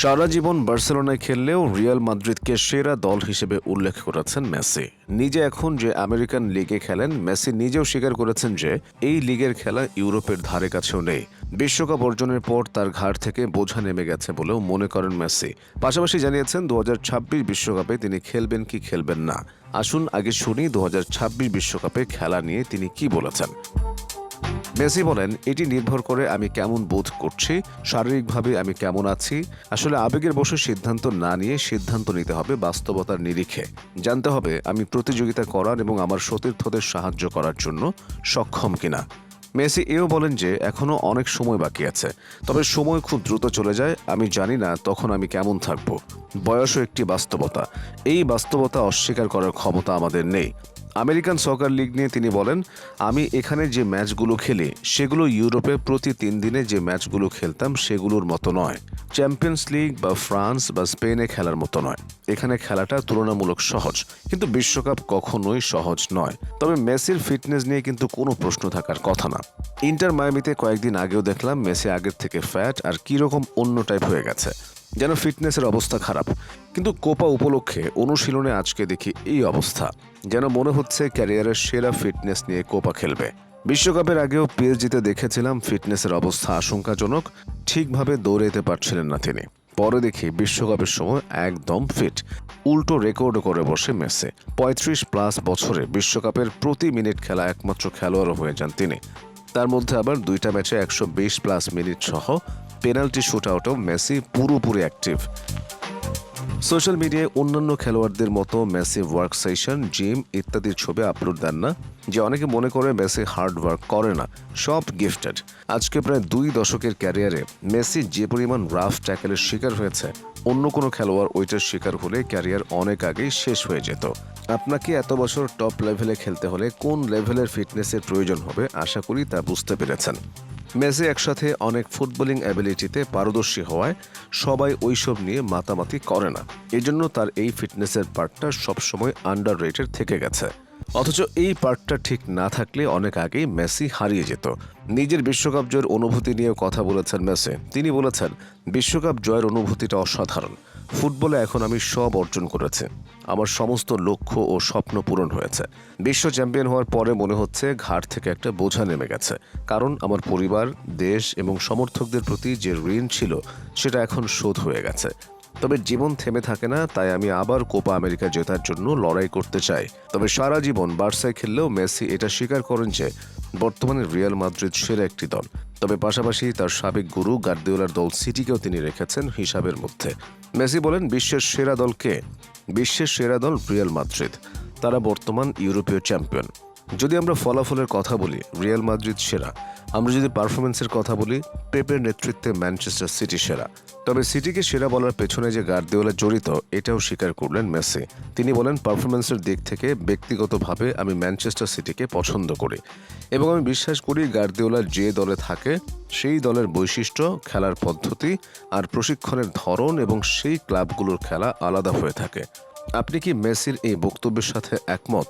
সারা জীবন বার্সেলোনায় খেললেও রিয়াল মাদ্রিদকে সেরা দল হিসেবে উল্লেখ করেছেন মেসি। নিজে এখন যে আমেরিকান লিগে খেলেন, মেসি নিজেও স্বীকার করেছেন যে এই লিগের খেলা ইউরোপের ধারে কাছেও নেই। বিশ্বকাপ অর্জনের পর তার ঘাড় থেকে বোঝা নেমে গেছে বলেও মনে করেন মেসি। পাশাপাশি জানিয়েছেন, দু বিশ্বকাপে তিনি খেলবেন কি খেলবেন না। আসুন আগে শুনি দু বিশ্বকাপে খেলা নিয়ে তিনি কি বলেছেন। মেসি বলেন, এটি নির্ভর করে আমি কেমন বোধ করছি, শারীরিকভাবে আমি কেমন আছি। আসলে আবেগের বসে সিদ্ধান্ত না নিয়ে সিদ্ধান্ত নিতে হবে বাস্তবতার নিরিখে। জানতে হবে আমি প্রতিযোগিতা করার এবং আমার সতীর্থদের সাহায্য করার জন্য সক্ষম কিনা। মেসি এও বলেন যে এখনও অনেক সময় বাকি আছে। তবে সময় খুব দ্রুত চলে যায়। আমি জানি না তখন আমি কেমন থাকব। বয়সও একটি বাস্তবতা। এই বাস্তবতা অস্বীকার করার ক্ষমতা আমাদের নেই। আমেরিকান সকার লিগ নিয়ে তিনি বলেন, আমি এখানে যে ম্যাচগুলো খেলি, সেগুলো ইউরোপে প্রতি তিন দিনে যে ম্যাচগুলো খেলতাম, সেগুলোর মতো নয়। চ্যাম্পিয়ন্স লিগ বা ফ্রান্স বা স্পেনে খেলার মতো নয়। এখানে খেলাটা তুলনামূলক সহজ, কিন্তু বিশ্বকাপ কখনোই সহজ নয়। তবে মেসির ফিটনেস নিয়ে কিন্তু কোনো প্রশ্ন থাকার কথা না। ইন্টার মায়ামিতে কয়েকদিন আগেও দেখলাম, মেসি আগের থেকে ফ্যাট আর কীরকম অন্য টাইপ হয়ে গেছে। যেন ফিটনেসের অবস্থা খারাপ। কিন্তু কোপা উপলক্ষে অনুশীলনে আজকে দেখি এই অবস্থা। যেন মনে হচ্ছে ক্যারিয়ারের সেরা ফিটনেস নিয়ে কোপা খেলবে। বিশ্বকাপের আগেও পিএসজিতে দেখেছিলাম ফিটনেসের অবস্থা আশঙ্কাজনক, ঠিকভাবে দৌড়াইতে পারছিলেন না তিনি। পরে দেখি বিশ্বকাপের সময় একদম ফিট, উল্টো রেকর্ড করে বসে মেসে। পঁয়ত্রিশ প্লাস বছরে বিশ্বকাপের প্রতি মিনিট খেলা একমাত্র খেলোয়াড় হয়ে যান তিনি। তার মধ্যে আবার দুইটা ম্যাচে একশো বিশ প্লাস মিনিট সহ পেনাল্টি শুট আউটও মেসি পুরোপুরি অ্যাক্টিভ। সোশ্যাল মিডিয়ায় অন্যান্য খেলোয়াড়দের মতো মেসি ওয়ার্ক সেশন, জিম ইত্যাদির ছবি আপলোড দেন না, যে অনেকে মনে করে মেসি হার্ড ওয়ার্ক করে না, সব গিফটেড। আজকে প্রায় দুই দশকের ক্যারিয়ারে মেসি যে পরিমাণ রাফ ট্যাকেলের শিকার হয়েছে, অন্য কোনো খেলোয়াড় ওইটার শিকার হলে ক্যারিয়ার অনেক আগেই শেষ হয়ে যেত। আপনাকে এত বছর টপ লেভেলে খেলতে হলে কোন লেভেলের ফিটনেসের প্রয়োজন হবে, আশা করি তা বুঝতে পেরেছেন। মেসি একসাথে অনেক ফুটবলিং অ্যাবিলিটিতে পারদর্শী হওয়ায় সবাই ওইসব নিয়ে মাতামাতি করে না। এজন্য তার এই ফিটনেসের পার্টটা সবসময় আন্ডার রেটেড থেকে গেছে। অথচ এই পার্টটা ঠিক না থাকলে অনেক আগেই মেসি হারিয়ে যেত। নিজের বিশ্বকাপ জয়ের অনুভূতি নিয়ে কথা বলেছেন মেসি। তিনি বলেছেন, বিশ্বকাপ জয়ের অনুভূতিটা অসাধারণ। ফুটবলে এখন আমি সব অর্জন করেছি। আমার সমস্ত লক্ষ্য ও স্বপ্ন পূরণ হয়েছে। বিশ্ব চ্যাম্পিয়ন হওয়ার পরে মনে হচ্ছে ঘাট থেকে একটা বোঝা নেমে গেছে। কারণ আমার পরিবার, দেশ এবং সমর্থকদের প্রতি যে ঋণ ছিল, সেটা এখন শোধ হয়ে গেছে। তবে জীবন থেমে থাকে না, তাই আমি আবার কোপা আমেরিকা জেতার জন্য লড়াই করতে চাই। তবে সারা জীবন বার্সায় খেললেও মেসি এটা স্বীকার করেন যে, বর্তমানে রিয়াল মাদ্রিদ সেরা একটি দল। তবে পাশাপাশি তার সাবেক গুরু গার্দিওলার দল সিটিকেও তিনি রেখেছেন হিসাবের মধ্যে। মেসি বলেন, বিশ্বের সেরা দলকে বিশ্বের সেরা দল রিয়াল মাদ্রিদ। তারা বর্তমান ইউরোপীয় চ্যাম্পিয়ন। যদি আমরা ফলাফলের কথা বলি, রিয়াল মাদ্রিদ সেরা। আমরা যদি পারফরমেন্সের কথা বলি, পেপের নেতৃত্বে ম্যানচেস্টার সিটি সেরা। তবে সিটিকে সেরা বলার পেছনে যে গার্দিওলা জড়িত, এটাও স্বীকার করলেন মেসি। তিনি বলেন পারফরমেন্সের দিক থেকে ব্যক্তিগতভাবে আমি ম্যানচেস্টার সিটিকে পছন্দ করি এবং আমি বিশ্বাস করি গার্দিওলা যে দলে থাকে, সেই দলের বৈশিষ্ট্য, খেলার পদ্ধতি আর প্রশিক্ষণের ধরন এবং সেই ক্লাবগুলোর খেলা আলাদা হয়ে থাকে। আপনি কি মেসির এই বক্তব্যের সাথে একমত?